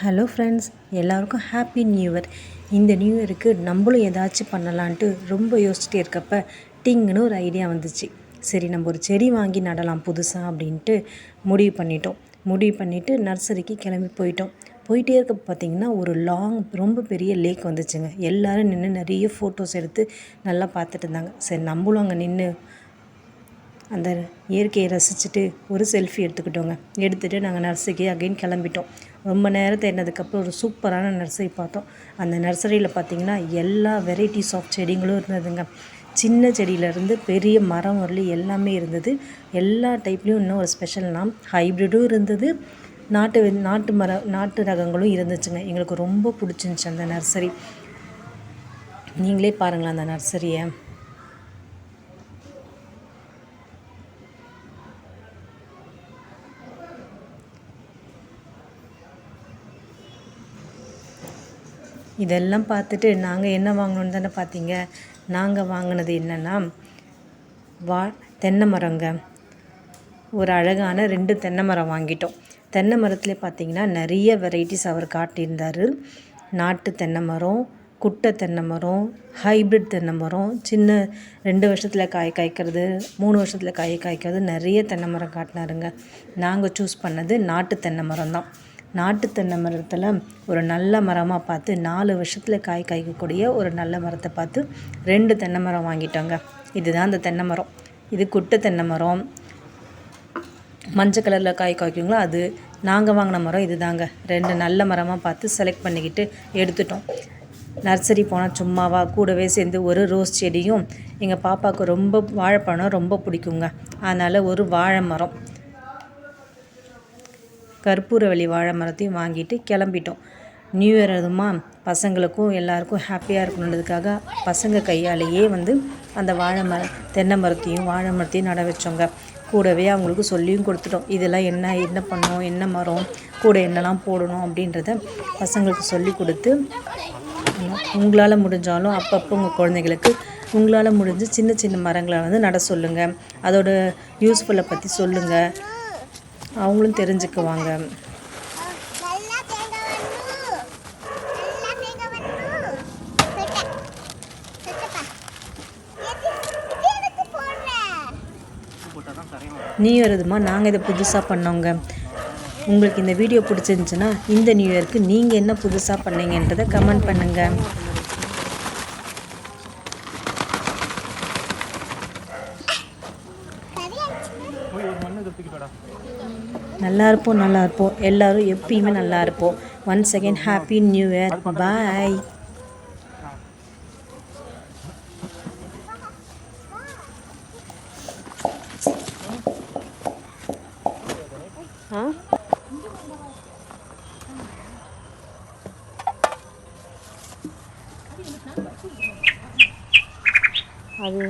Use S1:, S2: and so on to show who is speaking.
S1: Hello friends எல்லாருக்கும் happy new year இந்த new இயருக்கு நம்மளும் ஏதாச்சும் பண்ணலான்ட்டு ரொம்ப யோசிச்சுட்டே இருக்கப்ப டிங்குன்னு ஒரு ஐடியா வந்துச்சு. சரி நம்ம ஒரு செடி வாங்கி நடலாம் புதுசாக அப்படின்ட்டு முடிவு பண்ணிட்டோம். முடிவு பண்ணிவிட்டு நர்சரிக்கு கிளம்பி போயிட்டோம். போயிட்டே இருக்க பார்த்திங்கன்னா ஒரு லாங் ரொம்ப பெரிய லேக் வந்துச்சுங்க. எல்லோரும் நின்று நிறைய ஃபோட்டோஸ் எடுத்து நல்லா பார்த்துட்டு இருந்தாங்க. சரி நம்மளும் அங்கே நின்று அந்த இயற்கையை ரசிச்சுட்டு ஒரு செல்ஃபி எடுத்துக்கிட்டோங்க. எடுத்துகிட்டு நாங்கள் நர்சரிக்கு அகைன் கிளம்பிட்டோம். ரொம்ப நேரம் தேடினதுக்கப்புறம் ஒரு சூப்பரான நர்சரி பார்த்தோம். அந்த நர்சரியில் பார்த்திங்கன்னா எல்லா வெரைட்டிஸ் ஆஃப் செடிங்களும் இருந்ததுங்க. சின்ன செடியிலேருந்து பெரிய மரம் வரலி எல்லாமே இருந்தது. எல்லா டைப்லேயும் இன்னும் ஒரு ஸ்பெஷல்னால் ஹைப்ரிடும் இருந்தது. நாட்டு நாட்டு மர நாட்டு ரகங்களும் இருந்துச்சுங்க. எங்களுக்கு ரொம்ப பிடிச்சிருந்துச்சி அந்த நர்சரி நீங்களே பாருங்களேன் அந்த நர்சரியை இதெல்லாம் பார்த்துட்டு நாங்கள் என்ன வாங்கினோன்னு தானே பார்த்தீங்க? நாங்கள் வாங்கினது என்னென்னா வா தென்னை மரங்க. ஒரு அழகான ரெண்டு தென்னை மரம் வாங்கிட்டோம். தென்னை மரத்தில் பார்த்தீங்கன்னா நிறைய வெரைட்டிஸ் அவர் காட்டியிருந்தார். நாட்டு தென்னை மரம் குட்டை தென்னை மரம் ஹைப்ரிட் தென்னை மரம் சின்ன ரெண்டு வருஷத்தில் காய் காய்க்கிறது மூணு வருஷத்தில் காய் காய்க்கிறது நிறைய தென்னை மரம் காட்டினாருங்க. நாங்கள் சூஸ் பண்ணது நாட்டு தென்னை மரம் தான் நாட்டு தென்னை மரத்தில் ஒரு நல்ல மரமாக பார்த்து நாலு வருஷத்தில் காய் காய்க்கக்கூடிய ஒரு நல்ல மரத்தை பார்த்து ரெண்டு தென்னை மரம் வாங்கிட்டோங்க. இதுதான் அந்த தென்னை மரம் இது குட்டை தென்னை மரம் மஞ்சள் கலரில் காய் காய்க்குங்களோ அது நாங்கள் வாங்கின மரம் இது தாங்க ரெண்டு நல்ல மரமாக பார்த்து செலக்ட் பண்ணிக்கிட்டு எடுத்துட்டோம். நர்சரி போனால் சும்மாவா கூடவே சேர்ந்து ஒரு ரோஸ் செடியும் எங்கள் பாப்பாவுக்கு ரொம்ப வாழைப்பழம் ரொம்ப பிடிக்குங்க. அதனால் ஒரு வாழை மரம். கற்பூரவள்ளி வாழை மரத்தையும் வாங்கிட்டு கிளம்பிட்டோம். நியூ இயர் அதுமா பசங்களுக்கும் எல்லாருக்கும் ஹாப்பியாக இருக்கணுன்றதுக்காக பசங்க கையாலேயே வந்து அந்த வாழை மர தென்னை மரத்தையும் வாழை மரத்தையும் நட வச்சோங்க. கூடவே அவங்களுக்கு சொல்லியும் கொடுத்துட்டோம். இதெல்லாம் என்ன என்ன பண்ணணும் என்ன மரம் கூட என்னெல்லாம் போடணும் அப்படின்றத பசங்களுக்கு சொல்லி கொடுத்து உங்களால் முடிஞ்சாலும் அப்பப்போ உங்கள் குழந்தைங்களுக்கு உங்களால் முடிஞ்சு சின்ன சின்ன மரங்களை வந்து நட சொல்லுங்கள் அதோட யூஸ்ஃபுல்லை பற்றி சொல்லுங்கள் அவங்களும் தெரிஞ்சுக்குவாங்க. நியூ இயர் இதுமா? நாங்கள் இதை புதுசாக பண்ணோங்க. உங்களுக்கு இந்த வீடியோ பிடிச்சிருந்துச்சுன்னா இந்த நியூ இயருக்கு நீங்கள் என்ன புதுசாக பண்ணீங்கன்றதை கமெண்ட் பண்ணுங்கள் நல்லா இருப்போம் நல்லா இருப்போம் எல்லோரும் எப்பயுமே நல்லா இருப்போம் one second happy new year bye அது